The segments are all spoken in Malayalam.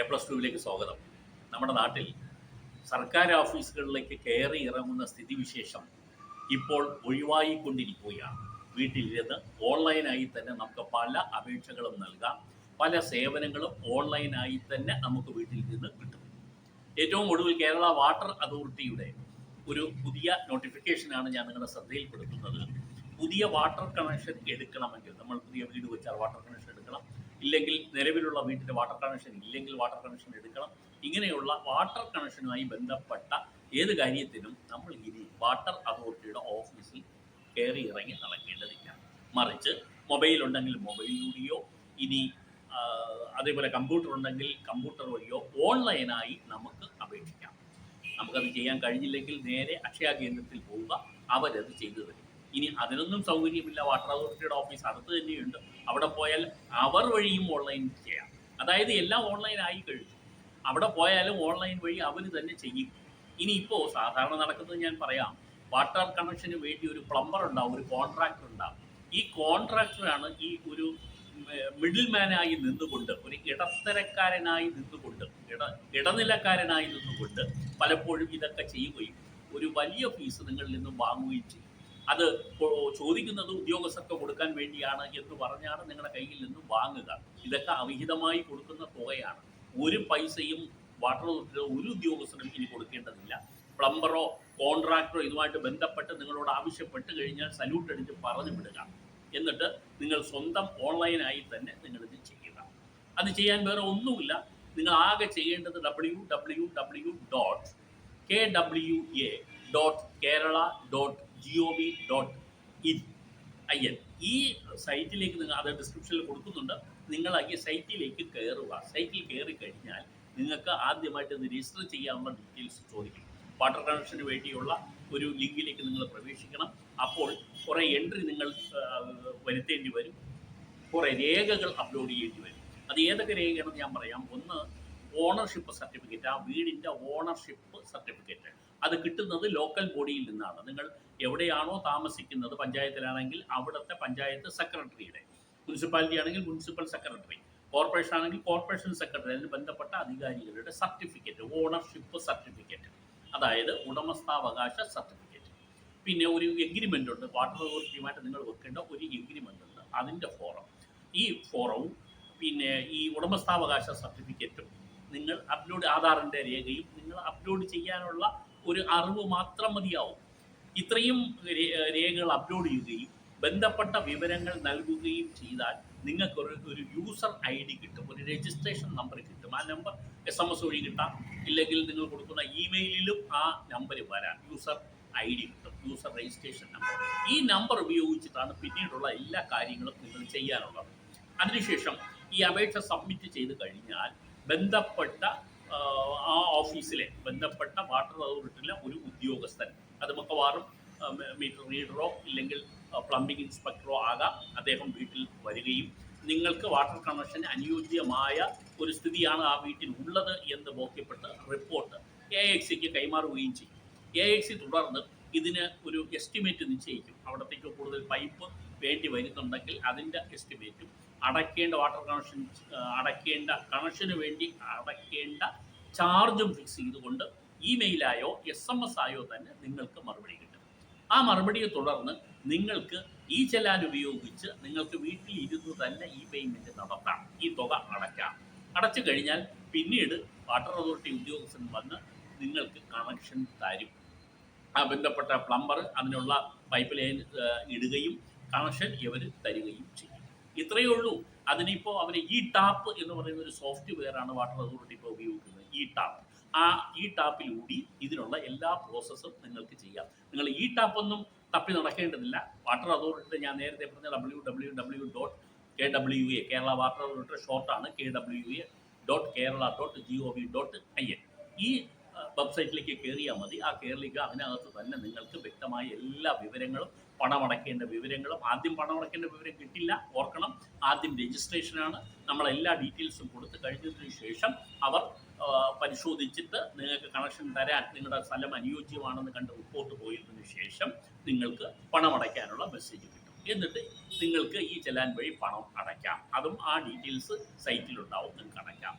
എ പ്ലസ് ടുവിലേക്ക് സ്വാഗതം. നമ്മുടെ നാട്ടിൽ സർക്കാർ ഓഫീസുകളിലേക്ക് കയറി ഇറങ്ങുന്ന സ്ഥിതിവിശേഷം ഇപ്പോൾ ഒഴിവായിക്കൊണ്ടിരിക്കുകയാണ്. വീട്ടിലിരുന്ന് ഓൺലൈനായി തന്നെ നമുക്ക് പല അപേക്ഷകളും നൽകാം. പല സേവനങ്ങളും ഓൺലൈനായി തന്നെ നമുക്ക് വീട്ടിൽ നിന്ന് കിട്ടും. ഏറ്റവും ഒടുവിൽ കേരള വാട്ടർ അതോറിറ്റിയുടെ ഒരു പുതിയ നോട്ടിഫിക്കേഷനാണ് ഞാൻ നിങ്ങളുടെ ശ്രദ്ധയിൽപ്പെടുത്തുന്നത്. പുതിയ വാട്ടർ കണക്ഷൻ എടുക്കണമെങ്കിൽ നമ്മൾ പുതിയ വീട് വെച്ചാൽ വാട്ടർ കണക്ഷൻ എടുക്കണം. ഇല്ലെങ്കിൽ നിലവിലുള്ള വീട്ടിൽ വാട്ടർ കണക്ഷൻ ഇല്ലെങ്കിൽ വാട്ടർ കണക്ഷൻ എടുക്കണം. ഇങ്ങനെയുള്ള വാട്ടർ കണക്ഷനുമായി ബന്ധപ്പെട്ട ഏത് കാര്യത്തിനും നമ്മൾ ഇനി വാട്ടർ അതോറിറ്റിയുടെ ഓഫീസിൽ കയറി ഇറങ്ങി നടക്കേണ്ടതില്ല. മറിച്ച് മൊബൈൽ ഉണ്ടെങ്കിൽ മൊബൈലിലൂടെയോ ഇനി അതേപോലെ കമ്പ്യൂട്ടർ ഉണ്ടെങ്കിൽ കമ്പ്യൂട്ടർ വഴിയോ ഓൺലൈനായി നമുക്ക് അപേക്ഷിക്കാം. നമുക്കത് ചെയ്യാൻ കഴിഞ്ഞില്ലെങ്കിൽ നേരെ അക്ഷയ കേന്ദ്രത്തിൽ പോവുക. അവരത് ചെയ്തു തരും. ഇനി അതിനൊന്നും സൗകര്യമില്ല. വാട്ടർ അതോറിറ്റിയുടെ ഓഫീസ് അടുത്ത് തന്നെയുണ്ട്. അവിടെ പോയാൽ അവർ വഴിയും ഓൺലൈൻ ചെയ്യാം. അതായത് എല്ലാം ഓൺലൈൻ ആയി കഴിഞ്ഞു. അവിടെ പോയാലും ഓൺലൈൻ വഴി അവർ തന്നെ ചെയ്യും. ഇനിയിപ്പോൾ സാധാരണ നടക്കുന്നത് ഞാൻ പറയാം. വാട്ടർ കണക്ഷന് വേണ്ടി ഒരു പ്ലംബർ ഉണ്ടാവും ഒരു കോൺട്രാക്ടർ ഉണ്ടാവും. ഈ കോൺട്രാക്ടറാണ് ഈ ഒരു മിഡിൽ മാനായി നിന്നുകൊണ്ട് ഒരു ഇടത്തരക്കാരനായി നിന്നുകൊണ്ട് ഇട ഇടനിലക്കാരനായി നിന്നുകൊണ്ട് പലപ്പോഴും ഇതൊക്കെ ചെയ്യുകയും ഒരു വലിയ ഫീസ് നിങ്ങളിൽ നിന്നും വാങ്ങുകയും ചെയ്യും. അത് ചോദിക്കുന്നത് ഉദ്യോഗസ്ഥർക്ക് കൊടുക്കാൻ വേണ്ടിയാണ് എന്ന് പറഞ്ഞാണ് നിങ്ങളുടെ കയ്യിൽ നിന്ന് വാങ്ങുക. ഇതൊക്കെ അവിഹിതമായി കൊടുക്കുന്ന തുകയാണ്. ഒരു പൈസയും വാട്ടർ അതോറിറ്റിയിലോ ഒരു ഉദ്യോഗസ്ഥനും ഇനി കൊടുക്കേണ്ടതില്ല. പ്ലംബറോ കോൺട്രാക്ടറോ ഇതുമായിട്ട് ബന്ധപ്പെട്ട് നിങ്ങളോട് ആവശ്യപ്പെട്ട് കഴിഞ്ഞാൽ സല്യൂട്ട് അടിച്ച് പറഞ്ഞു വിടുക. എന്നിട്ട് നിങ്ങൾ സ്വന്തം ഓൺലൈനായി തന്നെ നിങ്ങളിത് ചെയ്യുക. അത് ചെയ്യാൻ വേറെ ഒന്നുമില്ല. നിങ്ങൾ ആകെ ചെയ്യേണ്ടത് W W W dot K W A dot Kerala dot G O V dot in I N ഈ സൈറ്റിലേക്ക് നിങ്ങൾ അത് ഡിസ്ക്രിപ്ഷനിൽ കൊടുക്കുന്നുണ്ട്. നിങ്ങൾ ഈ സൈറ്റിലേക്ക് കയറുക. സൈറ്റിൽ കയറി കഴിഞ്ഞാൽ നിങ്ങൾക്ക് ആദ്യമായിട്ട് ഇത് രജിസ്റ്റർ ചെയ്യാനുള്ള ഡീറ്റെയിൽസ് ചോദിക്കും. വാട്ടർ കണക്ഷന് വേണ്ടിയുള്ള ഒരു ലിങ്കിലേക്ക് നിങ്ങൾ പ്രവേശിക്കണം. അപ്പോൾ കുറേ എൻട്രി നിങ്ങൾ വരുത്തേണ്ടി വരും. കുറേ രേഖകൾ അപ്ലോഡ് ചെയ്യേണ്ടി വരും. അത് ഏതൊക്കെ രേഖയാണെന്ന് ഞാൻ പറയാം. ഒന്ന് ഓണർഷിപ്പ് സർട്ടിഫിക്കറ്റ് ആ വീടിന്റെ ഓണർഷിപ്പ് സർട്ടിഫിക്കറ്റ് അത് കിട്ടുന്നത് ലോക്കൽ ബോഡിയിൽ നിന്നാണ്. നിങ്ങൾ എവിടെയാണോ താമസിക്കുന്നത് പഞ്ചായത്തിലാണെങ്കിൽ അവിടുത്തെ പഞ്ചായത്ത് സെക്രട്ടറിയുടെ മുനിസിപ്പാലിറ്റി ആണെങ്കിൽ മുനിസിപ്പൽ സെക്രട്ടറി കോർപ്പറേഷൻ ആണെങ്കിൽ കോർപ്പറേഷൻ സെക്രട്ടറി അതിന് ബന്ധപ്പെട്ട അധികാരികളുടെ സർട്ടിഫിക്കറ്റ് ഓണർഷിപ്പ് സർട്ടിഫിക്കറ്റ് അതായത് ഉടമസ്ഥാവകാശ സർട്ടിഫിക്കറ്റ് പിന്നെ ഒരു എഗ്രിമെന്റ് ഉണ്ട്. വാട്ടർ അതോറിറ്റിയുമായിട്ട് നിങ്ങൾ വെക്കേണ്ട ഒരു എഗ്രിമെന്റ് ഉണ്ട്. അതിന്റെ ഫോറം ഈ ഫോറവും പിന്നെ ഈ ഉടമസ്ഥാവകാശ സർട്ടിഫിക്കറ്റും നിങ്ങൾ അപ്ലോഡ് ആധാറിന്റെ രേഖയും നിങ്ങൾ അപ്ലോഡ് ചെയ്യാനുള്ള ഒരു അറിവ് മാത്രം മതിയാവും. ഇത്രയും രേഖകൾ അപ്ലോഡ് ചെയ്യുകയും ബന്ധപ്പെട്ട വിവരങ്ങൾ നൽകുകയും ചെയ്താൽ നിങ്ങൾക്ക് ഒരു ഒരു യൂസർ ഐ ഡി കിട്ടും ഒരു രജിസ്ട്രേഷൻ നമ്പർ കിട്ടും. ആ നമ്പർ എസ് എം എസ് വഴി കിട്ടാം. ഇല്ലെങ്കിൽ നിങ്ങൾ കൊടുക്കുന്ന ഇമെയിലിലും ആ നമ്പർ വരാം. യൂസർ ഐ ഡി കിട്ടും യൂസർ രജിസ്ട്രേഷൻ നമ്പർ ഈ നമ്പർ ഉപയോഗിച്ചിട്ടാണ് പിന്നീടുള്ള എല്ലാ കാര്യങ്ങളും നിങ്ങൾ ചെയ്യാനുള്ളത്. അതിനുശേഷം ഈ അപേക്ഷ സബ്മിറ്റ് ചെയ്ത് കഴിഞ്ഞാൽ ബന്ധപ്പെട്ട ആ, ഓഫീസിലെ ബന്ധപ്പെട്ട വാട്ടർ അതോറിറ്റിയിലെ ഒരു ഉദ്യോഗസ്ഥൻ. അത് മിക്കവാറും മീറ്റർ റീഡറോ ഇല്ലെങ്കിൽ പ്ലംബിംഗ് ഇൻസ്പെക്ടറോ ആകാം. അദ്ദേഹം വീട്ടിൽ വരികയും നിങ്ങൾക്ക് വാട്ടർ കണക്ഷൻ അനുയോജ്യമായ ഒരു സ്ഥിതിയാണ് ആ വീട്ടിൽ ഉള്ളത് എന്ന് ബോധ്യപ്പെട്ട് റിപ്പോർട്ട് എ എക്സിക്ക് കൈമാറുകയും ചെയ്യും. എ എക്സി തുടർന്ന് ഇതിന് ഒരു എസ്റ്റിമേറ്റ് നിശ്ചയിക്കും. അവിടത്തേക്ക് കൂടുതൽ പൈപ്പ് വേണ്ടി വരുന്നുണ്ടെങ്കിൽ അതിന്റെ എസ്റ്റിമേറ്റും അടയ്ക്കേണ്ട വാട്ടർ കണക്ഷൻ അടയ്ക്കേണ്ട കണക്ഷന് വേണ്ടി അടയ്ക്കേണ്ട ചാർജും ഫിക്സ് ചെയ്തുകൊണ്ട് ഇമെയിലായോ എസ് എം എസ് ആയോ തന്നെ നിങ്ങൾക്ക് മറുപടി കിട്ടും. ആ മറുപടിയെ തുടർന്ന് നിങ്ങൾക്ക് ഈ ചെലാൻ ഉപയോഗിച്ച് നിങ്ങൾക്ക് വീട്ടിൽ ഇരുന്ന് തന്നെ ഈ പേയ്മെന്റ് നടത്താം. ഈ തുക അടയ്ക്കാം. അടച്ചു കഴിഞ്ഞാൽ പിന്നീട് വാട്ടർ അതോറിറ്റി ഉദ്യോഗസ്ഥൻ വന്ന് നിങ്ങൾക്ക് കണക്ഷൻ തരും. ആ ബന്ധപ്പെട്ട പ്ലംബർ അതിനുള്ള പൈപ്പ് ലൈൻ ഇടുകയും കണക്ഷൻ ഇവർ തരികയും ചെയ്യും. ഇത്രയേ ഉള്ളൂ. അതിനിപ്പോൾ അവർ ഈ ടാപ്പ് എന്ന് പറയുന്ന ഒരു സോഫ്റ്റ്വെയർ ആണ് വാട്ടർ അതോറിറ്റി ഇപ്പോൾ ഉപയോഗിക്കുന്നത്. ഈ ടാപ്പ്. ആ ഈ ടാപ്പിലൂടി ഇതിനുള്ള എല്ലാ പ്രോസസ്സും നിങ്ങൾക്ക് ചെയ്യാം. നിങ്ങൾ ഈ ടാപ്പൊന്നും തപ്പി നടക്കേണ്ടതില്ല. വാട്ടർ അതോറിറ്റിയുടെ ഞാൻ നേരത്തെ പറഞ്ഞ W W W dot K W A Kerala water അതോറിറ്റിയുടെ ഷോർട്ടാണ് K W A dot Kerala dot G O V dot I N ഈ വെബ്സൈറ്റിലേക്ക് കയറിയാൽ മതി. ആ കയറിലേക്ക് അതിനകത്ത് തന്നെ നിങ്ങൾക്ക് വ്യക്തമായ എല്ലാ വിവരങ്ങളും പണമടയ്ക്കേണ്ട വിവരങ്ങളും ആദ്യം പണമടയ്ക്കേണ്ട വിവരം കിട്ടില്ല ഓർക്കണം. ആദ്യം രജിസ്ട്രേഷനാണ്. നമ്മൾ എല്ലാ ഡീറ്റെയിൽസും കൊടുത്ത് കഴിഞ്ഞതിന് ശേഷം അവർ പരിശോധിച്ചിട്ട് നിങ്ങൾക്ക് കണക്ഷൻ തരാൻ നിങ്ങളുടെ സ്ഥലം അനുയോജ്യമാണെന്ന് കണ്ട് റിപ്പോർട്ട് പോയതിനു ശേഷം നിങ്ങൾക്ക് പണമടയ്ക്കാനുള്ള മെസ്സേജ് കിട്ടും. എന്നിട്ട് നിങ്ങൾക്ക് ഈ ചെലാൻ വഴി പണം അടയ്ക്കാം. അതും ആ ഡീറ്റെയിൽസ് സൈറ്റിലുണ്ടാവും. നിങ്ങൾക്ക് അടയ്ക്കാം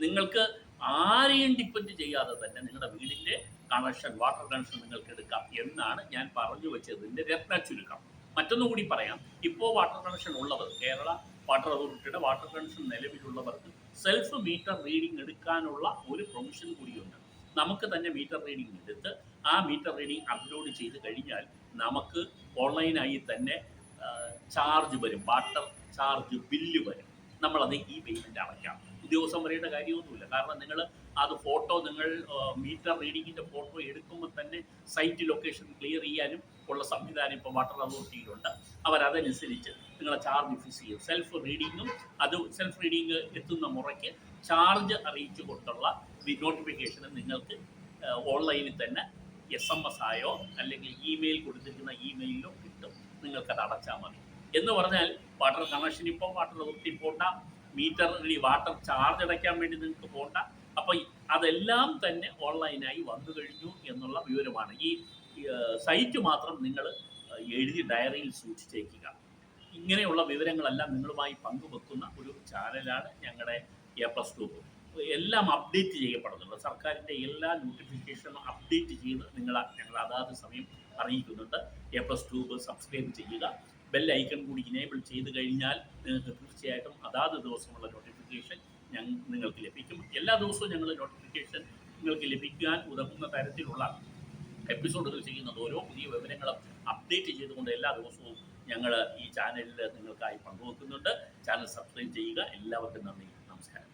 നിങ്ങൾക്ക് ആരെയും ഡിപ്പെൻഡ് ചെയ്യാതെ തന്നെ നിങ്ങളുടെ വീടിന്റെ കണക്ഷൻ വാട്ടർ കണക്ഷൻ നിങ്ങൾക്ക് എടുക്കാം എന്നാണ് ഞാൻ പറഞ്ഞു വെച്ചതിന്റെ രത്ന ചുരുക്കം. മറ്റൊന്നും കൂടി പറയാം. ഇപ്പോൾ വാട്ടർ കണക്ഷൻ ഉള്ളവർ കേരള വാട്ടർ അതോറിറ്റിയുടെ വാട്ടർ കണക്ഷൻ നിലവിലുള്ളവർക്ക് സെൽഫ് മീറ്റർ റീഡിംഗ് എടുക്കാനുള്ള ഒരു പ്രൊവിഷൻ കൂടിയുണ്ട്. നമുക്ക് തന്നെ മീറ്റർ റീഡിംഗ് എടുത്ത് ആ മീറ്റർ റീഡിംഗ് അപ്ലോഡ് ചെയ്ത് കഴിഞ്ഞാൽ നമുക്ക് ഓൺലൈനായി തന്നെ ചാർജ് വരും. വാട്ടർ ചാർജ് ബില്ല് വരും. നമ്മളത് ഈ പേയ്മെന്റ് അടയ്ക്കാം. ഉദ്യോഗസ്ഥൻ പറയേണ്ട കാര്യമൊന്നുമില്ല. കാരണം നിങ്ങൾ അത് ഫോട്ടോ നിങ്ങൾ മീറ്റർ റീഡിങ്ങിന്റെ ഫോട്ടോ എടുക്കുമ്പോൾ തന്നെ സൈറ്റ് ലൊക്കേഷൻ ക്ലിയർ ചെയ്യാനും ഉള്ള സംവിധാനം ഇപ്പോൾ വാട്ടർ അതോറിറ്റിയിലുണ്ട് അവരതനുസരിച്ച് നിങ്ങളെ ചാർജ് ഫിക്സ് ചെയ്യും. സെൽഫ് റീഡിങ്ങും അത് സെൽഫ് റീഡിങ് എത്തുന്ന മുറയ്ക്ക് ചാർജ് അറിയിച്ചു കൊണ്ടുള്ള നോട്ടിഫിക്കേഷന് നിങ്ങൾക്ക് ഓൺലൈനിൽ തന്നെ എസ് എം എസ് ആയോ അല്ലെങ്കിൽ ഇമെയിൽ കൊടുത്തിരിക്കുന്ന ഇമെയിലിലോ കിട്ടും. നിങ്ങൾക്കത് അടച്ചാൽ മതി. എന്ന് പറഞ്ഞാൽ വാട്ടർ കണക്ഷൻ ഇപ്പോൾ വാട്ടർ അതോറിറ്റി പോണ്ട. മീറ്റർ വാട്ടർ ചാർജ് അടയ്ക്കാൻ വേണ്ടി നിങ്ങൾക്ക് പോകണ്ട അപ്പോൾ അതെല്ലാം തന്നെ ഓൺലൈനായി വന്നു കഴിഞ്ഞു എന്നുള്ള വിവരമാണ്. ഈ സൈറ്റ് മാത്രം നിങ്ങൾ എഴുതി ഡയറിയിൽ സൂക്ഷിച്ചേക്കുക. ഇങ്ങനെയുള്ള വിവരങ്ങളെല്ലാം നിങ്ങളുമായി പങ്കുവെക്കുന്ന ഒരു ചാനലാണ് ഞങ്ങളുടെ എ പ്ലസ് ടു എല്ലാം അപ്ഡേറ്റ് ചെയ്യപ്പെടുന്നുണ്ട്. സർക്കാരിന്റെ എല്ലാ നോട്ടിഫിക്കേഷനും അപ്ഡേറ്റ് ചെയ്ത് നിങ്ങൾ ഞങ്ങൾ അതാത് സമയം അറിയിക്കുന്നുണ്ട്. എ പ്ലസ് ട്യൂബ് സബ്സ്ക്രൈബ് ചെയ്യുക. ബെൽ ഐക്കൺ കൂടി ഇനേബിൾ ചെയ്ത് കഴിഞ്ഞാൽ നിങ്ങൾക്ക് തീർച്ചയായിട്ടും അതാത് ദിവസമുള്ള നോട്ടിഫിക്കേഷൻ ഞങ്ങൾ നിങ്ങൾക്ക് ലഭിക്കും. എല്ലാ ദിവസവും ഞങ്ങൾ നോട്ടിഫിക്കേഷൻ നിങ്ങൾക്ക് ലഭിക്കാൻ ഉതകുന്ന തരത്തിലുള്ള എപ്പിസോഡുകൾ ചെയ്യുന്നത് ഓരോ പുതിയ വിവരങ്ങളും അപ്ഡേറ്റ് ചെയ്തുകൊണ്ട് എല്ലാ ദിവസവും ഞങ്ങൾ ഈ ചാനലിൽ നിങ്ങൾക്കായി പങ്കുവെക്കുന്നുണ്ട്. ചാനൽ സബ്സ്ക്രൈബ് ചെയ്യുക. എല്ലാവർക്കും നന്ദി. നമസ്കാരം.